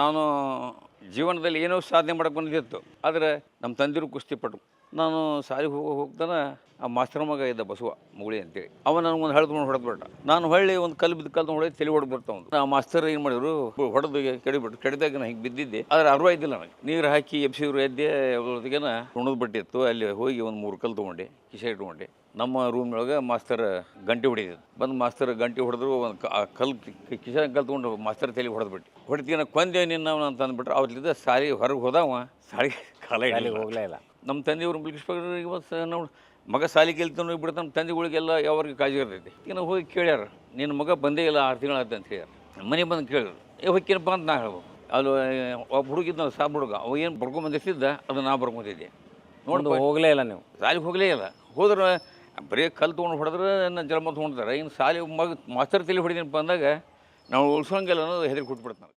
ನಾನು ಜೀವನದಲ್ಲಿ ಏನೋ ಸಾಧನೆ ಮಾಡಕ್ಕೆ ಬಂದಿತ್ತು, ಆದರೆ ನಮ್ಮ ತಂದಿರು ಕುಸ್ತಿ ಪಟ್ಟು ನಾನು ಶಾಲೆಗೆ ಹೋಗೋ ಹೋಗ್ತಾನೆ ಆ ಮಾಸ್ತರ್ ಮಗ ಇದ್ದ ಬಸವ ಮುಗುಳಿ ಅಂತೇಳಿ. ಅವ ನನಗೆ ಒಂದು ಹಳದು ಹೊಡೆದು ಬಿಟ್ಟ. ನಾನು ಹೊಳ್ಳಿ ಒಂದು ಕಲ್ಲು ಬಿದ್ದು ಕಲ್ತು ಹೊಡೆದು ತಲೆ ಹೊಡೆದು ಆ ಮಾಸ್ತರ್ ಏನು ಮಾಡಿದ್ರು ಹೊಡೆದು ಕೆಡಿಬಿಟ್ಟು ಕೆಡಿದಾಗ ನಾನು ಹಿಂಗೆ ಬಿದ್ದಿದ್ದೆ. ಆದ್ರೆ ಅರ್ವ ಇದ್ದಿಲ್ಲ ನನಗೆ. ನೀರು ಹಾಕಿ ಎಬ್ಸಿದ್ರು ಎದ್ದೆ ಅದ್ರೊಳಗೇನ ಬಟ್ಟೆ ಬಟ್ಟಿತ್ತು. ಅಲ್ಲಿ ಹೋಗಿ ಒಂದು ಮೂರು ಕಲ್ಲು ತೊಗೊಂಡೆ ಕಿಸೆ ಇಟ್ಕೊಂಡೆ. ನಮ್ಮ ರೂಮ್ ಒಳಗೆ ಮಾಸ್ತರ್ ಗಂಟೆ ಹೊಡಿದಿದ್ದು. ಬಂದು ಮಾಸ್ತರ್ ಗಂಟೆ ಹೊಡೆದ್ರು ಒಂದು ಕಲ್ ಕಿಸೆ ಕಲ್ ತೊಗೊಂಡು ಮಾಸ್ತರ್ ತಲೆ ಹೊಡೆದ್ಬಿಟ್ಟು ಹೊಡಿತೀನ ಕೊಂದೆ ನಿನ್ನ ಅಂತ ಅಂದ್ಬಿಟ್ರೆ ಅವ್ರಿಂದ ಸಾರಿ ಹೊರಗೆ ಹೋದವ. ಸಾರಿ ಕಾಲ ಹೋಗ್ಲೇ ಇಲ್ಲ. ನಮ್ಮ ತಂದೆಯವರು ಮುಗಿಸ್ಬೇಕು ಬಸ್ ನಾವು ಮಗ ಸಾಲಿ ಕೇಳ್ತಾನೆ ಬಿಡ್ತಾನೆ ನಮ್ಮ ತಂದೆಗಳಿಗೆಲ್ಲ ಯಾವ್ರಿಗೆ ಕಾಳಜಿ ಇರ್ತೈತಿ? ಈಗ ನಾವು ಹೋಗಿ ಕೇಳ್ಯಾರ ನಿನ್ನ ಮಗ ಬಂದೇ ಇಲ್ಲ ಆರು ತಿಂಗಳಾಯ್ತು ಅಂತ ಹೇಳ್ಯಾರ. ಮನೆ ಬಂದು ಕೇಳಿದ್ರು ಏ ಹೋಗ್ಕೇನಪ್ಪ ಅಂತ ನಾ ಹೇಳ್ಬೇಕು ಅಲ್ಲಿ ಒಬ್ಬ ಹುಡುಗಿದ್ದ ಸಾಬ್ ಹುಡುಗ ಅವ ಏನು ಬರ್ಕೊಂಬಂದಿರ್ತಿದ್ದ ಅದು ನಾ ಬರ್ಕೊಂತಿದ್ದೆ ನೋಡ್ದು ಹೋಗಲೇ ಇಲ್ಲ ನೀವು. ಸಾಲಿಗೆ ಹೋಗಲೇ ಇಲ್ಲ. ಹೋದ್ರೆ ಬರೀ ಕಲ್ಲು ತೊಗೊಂಡು ಹೊಡೆದ್ರೆ ನನ್ನ ಜನ್ಮ ತೊಗೊಂಡ್ತಾರೆ ಇನ್ನು ಸಾಲಿ ಮಗ ಮಾಸ್ತರ್ ತಲೆ ಹೊಡಿದೀನಪ್ಪ ಅಂದಾಗ ನಾವು ಉಳ್ಸೋಂಗಿಲ್ಲ ಅನ್ನೋದು ಹೆದರಿ ಕೊಟ್ಬಿಡ್ತಾನೆ.